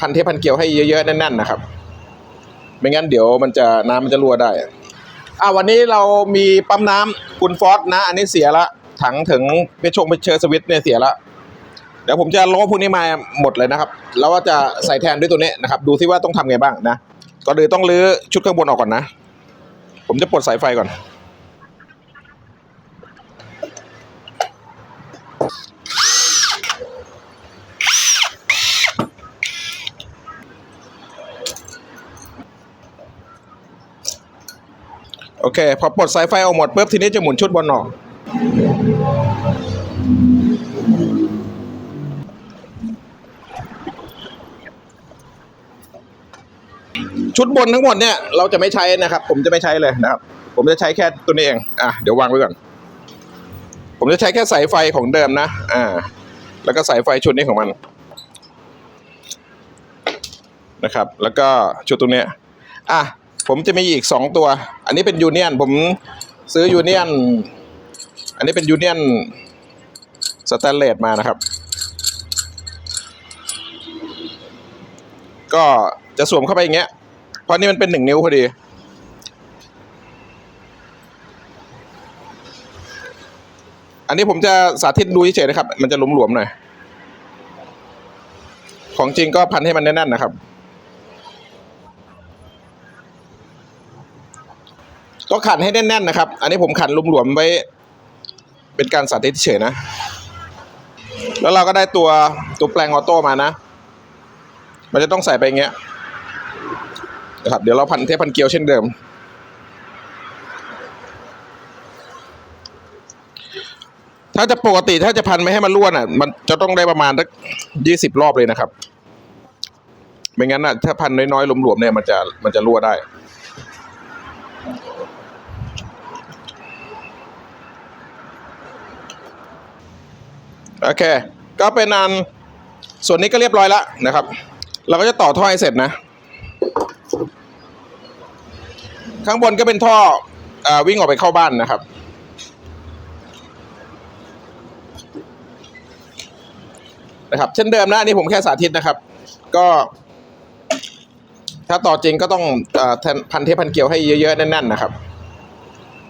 พันเทปพันเกลียวให้เยอะๆแน่นๆนะครับ ไม่งั้นเดี๋ยวมันจะน้ำมันจะรั่วได้อ่าวันนี้เรามีปั๊มน้ำคุณฟอสนะ อันนี้เสียละถังถึงไปชงไปเชอร์สวิตเนี่ยเสียละเดี๋ยวผมจะโล้พวกนี้มาหมดเลยนะครับแล้วก็จะใส่แทนด้วยตัวนี้นะครับ ดูซิว่าต้องทำไงบ้างนะก่อนอื่นต้องรื้อชุดข้างบนออกก่อนนะ ผมจะปลดสายไฟก่อน โอเค พอปลดสายไฟออกหมดปุ๊บทีนี้จะหมุนชุดบนออกชุดบนทั้งหมดเนี่ยเราจะไม่ใช้นะครับ ผมจะไม่ใช้เลยนะครับ ผมจะใช้แค่ตัวนี้เองอะเดี๋ยววางไว้ก่อนผมจะใช้แค่สายไฟของเดิมนะอ่า แล้วก็สายไฟชุดนี้ของมันนะครับ แล้วก็ชุดตรงเนี้ยอะ ผมจะมีอีกสองตัว อันนี้เป็นยูเนียนผมซื้อยูเนียน อันนี้เป็นยูเนียนสแตนเลสมานะครับ ก็จะสวมเข้าไปอย่างเงี้ย เพราะนี่มันเป็นหนึ่งนิ้วพอดี อันนี้ผมจะสาธิตดูเฉยๆนะครับ มันจะหลวมๆหน่อย ของจริงก็พันให้มันแน่นๆนะครับ ก็ขันให้แน่นๆนะครับ อันนี้ผมขันหลวมๆไว้ เป็นการสาธิตเฉยนะ แล้วเราก็ได้ตัวตัวแปลงออโต้มานะ มันจะต้องใส่ไปอย่างเงี้ยนะครับเดี๋ยวเราพันเทปพันเกลียวเช่นเดิม ถ้าจะปกติถ้าจะพันไม่ให้มันรั่วนอะ มันจะต้องได้ประมาณสักยี่สิบรอบเลยนะครับ ไม่งั้นน่ะถ้าพันน้อยๆหลวมๆเนี่ยมันจะมันจะรั่วได้ โอเค ก็เป็นอันส่วนนี้ก็เรียบร้อยแล้วนะครับ เราก็จะต่อท่อให้เสร็จนะ ข้างบนก็เป็นท่ออวิ่งออกไปเข้าบ้านนะครับ นะครับ เช่นเดิมนะอันนี้ผมแค่สาธิตนะครับ ก็ ถ้าต่อจริงก็ต้องอพันเทปพันเกลียวให้เยอะๆ แน่นๆ นะครับ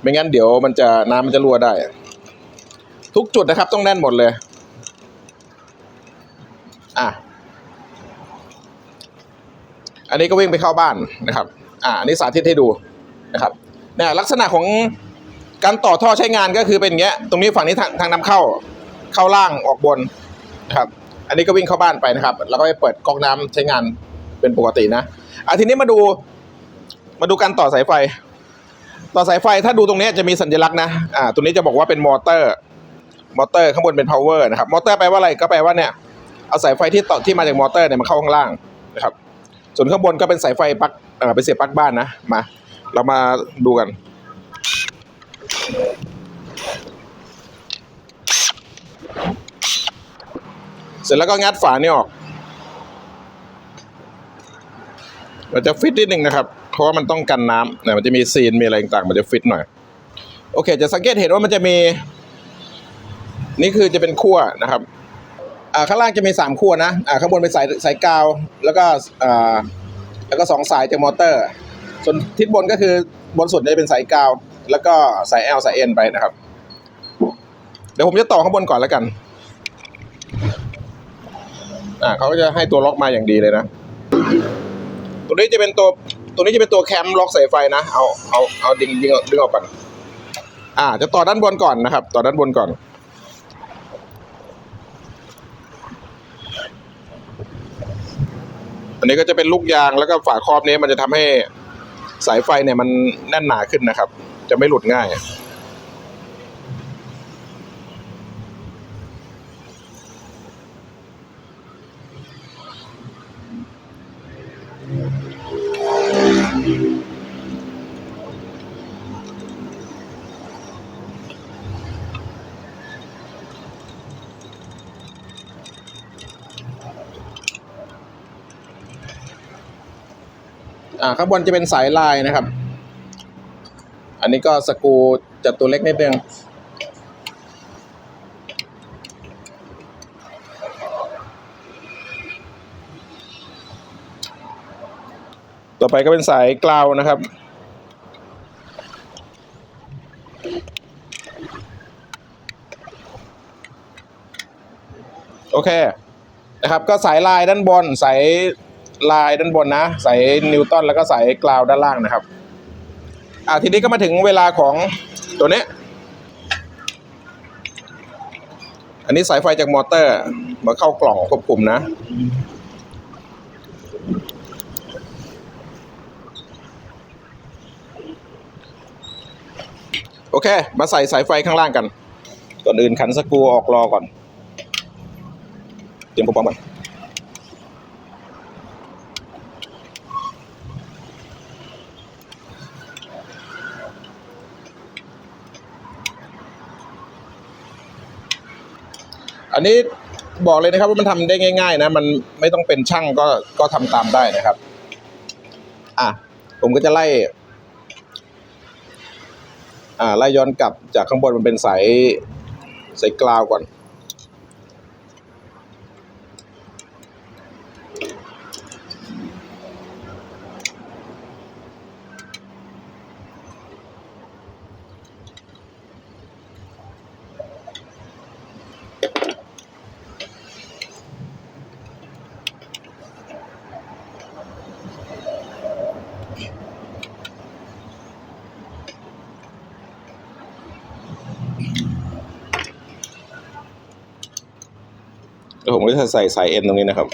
ไม่งั้นเดี๋ยวมันจะน้ำมันจะรั่วได้ ทุกจุดนะครับต้องแน่นหมดเลย อะอันนี้ก็วิ่งไปเข้าบ้านนะครับ อ่าอันนี้สาธิตให้ดูนะครับเนี่ยลักษณะของการต่อท่อใช้งานก็คือเป็นอย่างเงี้ย ตรงนี้ฝั่งนี้ทางทางนำเข้าเข้าล่างออกบนนะครับ อันนี้ก็วิ่งเข้าบ้านไปนะครับ แล้วก็ไปเปิดก๊อกน้ำใช้งานเป็นปกตินะอะทีนี้มาดูมาดูการต่อสายไฟ ต่อสายไฟถ้าดูตรงนี้จะมีสัญลักษณ์นะ อ่า ตรงนี้จะบอกว่าเป็นมอเตอร์ มอเตอร์ข้างบนเป็น power นะครับ มอเตอร์แปลว่าอะไรก็แปลว่าเนี่ย เอาสายไฟที่ต่อที่มาจากมอเตอร์เนี่ยมาเข้าข้างล่างนะครับ ส่วนข้างบนก็เป็นสายไฟปลั๊กเอ่อไปเสียบปลั๊กบ้านนะมา เรามาดูกัน เสร็จแล้วก็งัดฝานี่ออกมันจะฟิตนิดนึงนะครับ เพราะว่ามันต้องกันน้ำเนี่ยมันจะมีซีนมีอะไรต่างๆมันจะฟิตหน่อย โอเค จะสังเกตเห็นว่ามันจะมี นี่คือจะเป็นขั้วนะครับ อ่าข้างล่างจะมีสามขั้วนะอ่าข้างบนเป็นสายสายกาว แล้วก็อ่าแล้วก็สองสายจากมอเตอร์ ส่วนทิศบนก็คือบนสุดจะเป็นสายกาว แล้วก็สาย L สาย N ไปนะครับ เดี๋ยวผมจะต่อข้างบนก่อนแล้วกันอ่าเขาก็จะให้ตัวล็อกมาอย่างดีเลยนะ ตัวนี้จะเป็นตัวตัวนี้จะเป็นตัวแคมล็อกสายไฟนะ เอาเอาเอาดึงดึงดึงออกก่อนอ่า จะต่อด้านบนก่อนนะครับ ต่อด้านบนก่อน อันนี้ก็จะเป็นลูกยางแล้วก็ฝาครอบนี้มันจะทำให้สายไฟเนี่ยมันแน่นหนาขึ้นนะครับ จะไม่หลุดง่าย อ่าข้างบนจะเป็นสายลายนะครับ อันนี้ก็สกูจะตัวเล็กนิดนึงต่อไปก็เป็นสายกราวนะครับ โอเคนะครับ ก็สายลายด้านบนสาย ลายด้านบนนะ สายนิวตันแล้วก็สายกราวด้านล่างนะครับ อ่าทีนี้ก็มาถึงเวลาของตัวเนี้ยอันนี้สายไฟจากมอเตอร์มาเข้ากล่องควบคุมนะโอเค มาใส่สายไฟข้างล่างกัน ก่อนอื่นขันสกรูออกรอก่อน เตรียมอุปกรณ์ก่อน อันนี้บอกเลยนะครับว่ามันทำได้ง่าย ๆ นะ มันไม่ต้องเป็นช่างก็ก็ทำตามได้นะครับ อะผมก็จะไล่ อ่าไล่ย้อนกลับจากข้างบนมันเป็นสายสายกลาวก่อน ผมก็จะใส่สายเอ็นตรงนี้นะครับ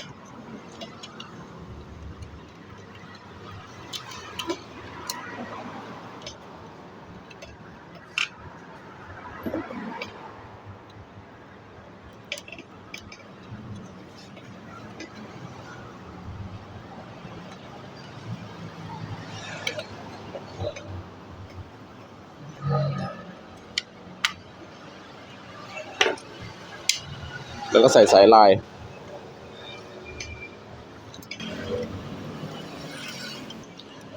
แล้วก็ใส่สายลาย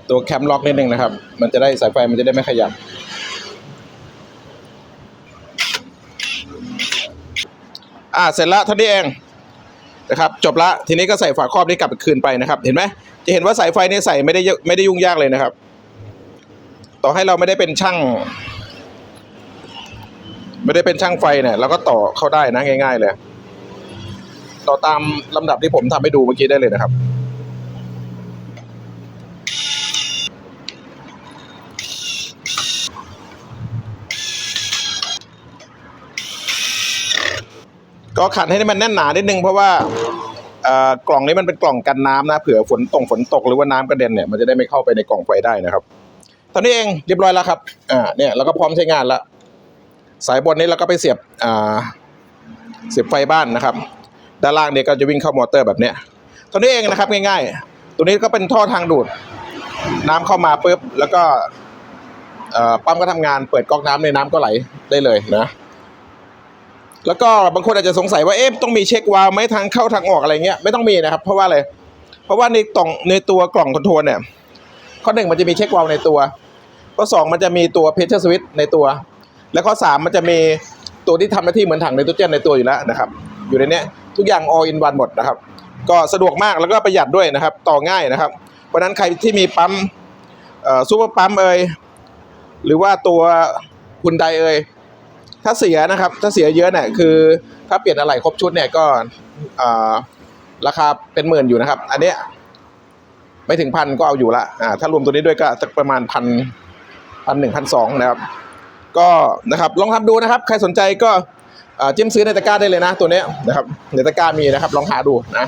ตัวแคมล็อกนิดนึงนะครับ มันจะได้สายไฟมันจะได้ไม่ขยับ อ่า เสร็จละเท่านี้เองนะครับ จบละ ทีนี้ก็ใส่ฝาครอบนี้กลับคืนไปนะครับ เห็นไหม จะเห็นว่าสายไฟนี่ใส่ไม่ได้ไม่ได้ยุ่งยากเลยนะครับ ต่อให้เราไม่ได้เป็นช่าง ไม่ได้เป็นช่างไฟเนี่ยเราก็ต่อเข้าได้นะง่าย ๆ เลย ต่อตามลำดับที่ผมทำให้ดูเมื่อกี้ได้เลยนะครับ ก็ขันให้มันแน่นหนานิดนึงเพราะว่ากล่องนี้มันเป็นกล่องกันน้ำนะเผื่อฝนตกฝนตกหรือว่าน้ำกระเด็นเนี่ยมันจะได้ไม่เข้าไปในกล่องไฟได้นะครับ ตอนนี้เองเรียบร้อยแล้วครับอ่าเนี่ยเราก็พร้อมใช้งานแล้วสายบนนี้เราก็ไปเสียบอ่าเสียบไฟบ้านนะครับ ด้านล่างเนี่ยก็จะวิ่งเข้ามอเตอร์แบบเนี้ยตัวนี้เองนะครับง่ายๆ ตัวนี้ก็เป็นท่อทางดูด น้ำเข้ามาปุ๊บแล้วก็ปั๊มก็ทำงานเปิดก๊อกน้ำในน้ำก็ไหลได้เลยนะ แล้วก็บางคนอาจจะสงสัยว่าเอ๊ะต้องมีเช็ควาล์วไหมทางเข้าทางออกอะไรเงี้ยไม่ต้องมีนะครับ เพราะว่าอะไรเพราะว่าในกล่องในตัวกล่องคอนโทรลเนี่ยข้อหนึ่งมันจะมีเช็ควาล์วในตัวข้อสองมันจะมีตัวเพชเชอร์สวิตในตัว และข้อสามมันจะมีตัวที่ทำหน้าที่เหมือนถังไนโตรเจนในตัวอยู่แล้วนะครับ อยู่ในเนี้ย ทุกอย่าง all in one หมดนะครับ ก็สะดวกมากแล้วก็ประหยัดด้วยนะครับ ต่อง่ายนะครับ เพราะนั้นใครที่มีปั๊มซูเปอร์ปั๊มเอ่ยหรือว่าตัวคุณไดเอ่ยถ้าเสียนะครับ ถ้าเสียเยอะเนี่ยคือ ถ้าเปลี่ยนอะไหล่ครบชุดเนี่ยก็ราคาเป็นหมื่นอยู่นะครับ อันเนี้ยไม่ถึงพันก็เอาอยู่ละอ่าถ้ารวมตัวนี้ด้วยก็สักประมาณพันพันหนึ่งพันสองนะครับ ก็นะครับลองทำดูนะครับ ใครสนใจก็ จิ้มซื้อในตะกร้าได้เลยนะตัวนี้นะครับในตะกร้ามีนะครับลองหาดูนะ